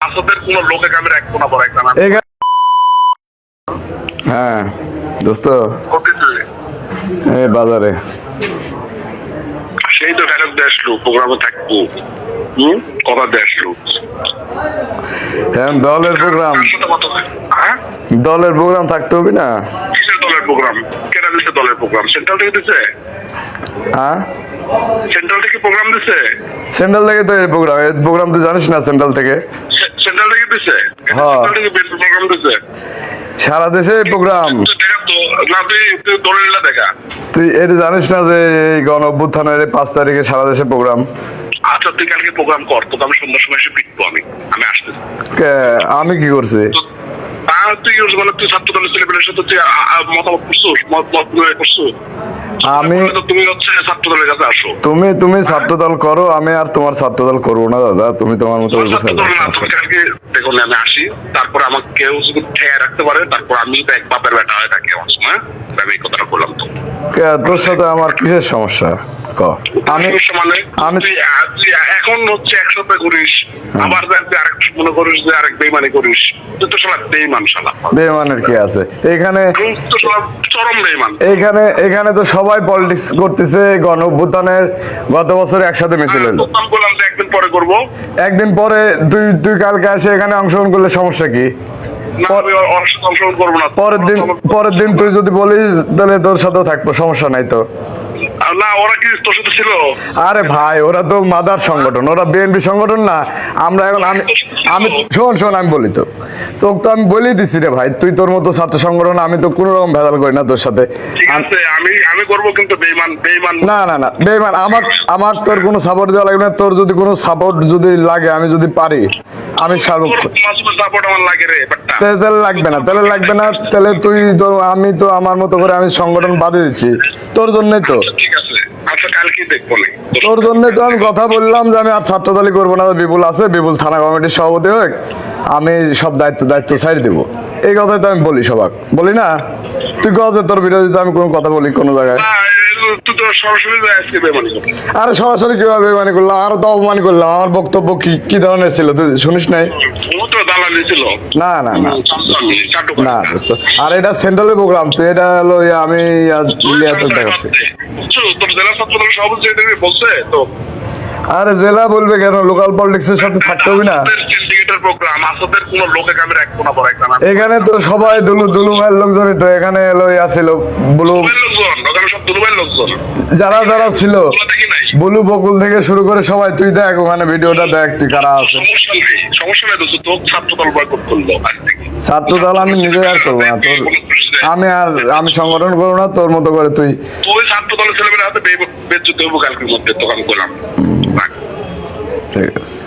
আসাদের কোন লোকে এক কোনা বড় একটা হ্যাঁ দোস্ত। এই বাজারে। সেই তো দিয়ে আসলো প্রোগ্রামে থাকব। হুম? কথা আসলো হ্যাঁ দলের প্রোগ্রাম। হয়? দলের প্রোগ্রাম থাকতে হবে না? কিসের দলের প্রোগ্রাম? কেনা দিচ্ছে দলের প্রোগ্রাম? সেন্ট্রাল থেকে হ্যাঁ? সেন্ট্রাল থেকে প্রোগ্রাম সেন্ট্রাল থেকে তো এই প্রোগ্রাম এই প্রোগ্রাম তুই জানিস না সেন্ট্রাল থেকে। দিছে হ্যাঁ। প্রোগ্রাম দিছে। সারা দেশে প্রোগ্রাম তো তো তুই এটা জানিস না যে এই গণ অভ্যুত্থানের পাঁচ তারিখে সারা দেশে প্রোগ্রাম আচ্ছা তুই কালকে প্রোগ্রাম কর তোকে আমি সন্ধ্যার সময় এসে পিটবো আমি। আমি আসতেছি। আমি কি করছি? তুই? মানে তুই ছাত্র সাথে তুই মতামত মত আমি- তুমি হচ্ছে ছাত্র দলের কাছে আসো। তুমি তুমি ছাত্রদল করো আমি আর তোমার ছাত্রদল করব না দাদা। তুমি তোমার মতো দেখুন আমি আসি। তারপর আমাকে কেউ যদি ঠেয়ে রাখতে পারে তারপর আমি তো এক বাপের বেটা হয়ে থাকি আমার সময়। আমি এই কথাটা বললাম তো। তোর সাথে আমার কিসের সমস্যা? আমি মানে আমি- এখন হচ্ছে একসাথে করিস আবার তুই আরেক মনে করিস যে আরেক বেইমানি করিস। তুই তো শালা বেইমান শালা। বেমানের কি আছে? এখানে তো শালা চরম বেইমান। এখানে এখানে তো সবাই পলিটিক্স করতেছে গণ অভ্যুত্থানের গত বছর একসাথে মিছিল হলো। বললাম যে একদিন পরে করব। একদিন পরে তুই তুই কালকে এসে এখানে অংশগ্রহণ করলে সমস্যা কি? পরের দিন পরের দিন তুই যদি বলিস তাহলে তোর সাথেও থাকব সমস্যা নাই তো। না ওরা কি তোর সাথে ছিল? আরে ভাই ওরা তো মাদার সংগঠন ওরা বিএনপি সংগঠন না। আমরা এখন আমি আমি শোন শোন আমি বলি তো। তোকে তো আমি বলেই দিছি রে ভাই তুই তোর মতো ছাত্র সংগঠন আমি তো কোনো রকম ভেজাল করি না তোর সাথে। ঠিক আছে আমি আমি করব কিন্তু বেইমান বেইমান। না না না বেমান আমার আমার তোর কোনো সাপোর্ট দেওয়া লাগবে না তোর যদি কোনো সাপোর্ট যদি লাগে আমি যদি পারি আমি সাপোর্ট আমার লাগে রে তাহলে লাগবে না তাহলে লাগবে না তাহলে তুই তো আমি তো আমার মতো করে আমি সংগঠন বাদে দিচ্ছি তোর জন্যই তো। ঠিক আছে দেখব তোর জন্য তো আমি কথা বললাম যে আমি আর ছাত্রদলই করব না বিপুল আছে বিপুল থানা কমিটির সভাপতি হোক আমি সব দায়িত্ব দায়িত্ব ছাড় দেবো। এই কথাই তো আমি বলি সবাক বলি না? তুই কথা তোর বিরোধিতা আমি কোনো কথা বলি কোনো জায়গায়। তুই তো সরাসরি আজকে বেমানি করবি আরে সরাসরি কীভাবে মানে করলাম? আরও তো অপমান করলাম। আমার বক্তব্য কি কি ধরনের ছিল? তুই শুনিস নাই? ও তো দালালি ছিল। না না না। না দোস্ত। আর এটা সেন্ট্রালের প্রোগ্রাম তুই এটা হলো আমি দেখাচ্ছি। তোর জেলা ছাত্র সভাপতি বলছে তো। আরে জেলা বলবে কেন? লোকাল পলিটিক্সের সাথে থাকতে হবে না? এখানে তো সবাই দুলু দুলু ভাইয়ের লোকজনই তো। এখানে এলো ছিল বুলু ওখানে সব দুলুবের লোকজন। যারা যারা ছিল বুলু বকুল থেকে শুরু করে সবাই তুই দেখ ওখানে ভিডিওটা দেখ তুই কারা আছে। সমস্যা নেই সমস্যা নেই দোস্ত তোর ছাত্র দল বয়কট করল আজ থেকে। আমি নিজে আর করব না তোর আমি আর আমি সংগঠন করব না তোর মতো করে তুই তুই ছাত্র দলের ছেলেমেয়ের হাতে বেজ্জুত হইব কালকের মধ্যে আমি বললাম। ঠিক আছে।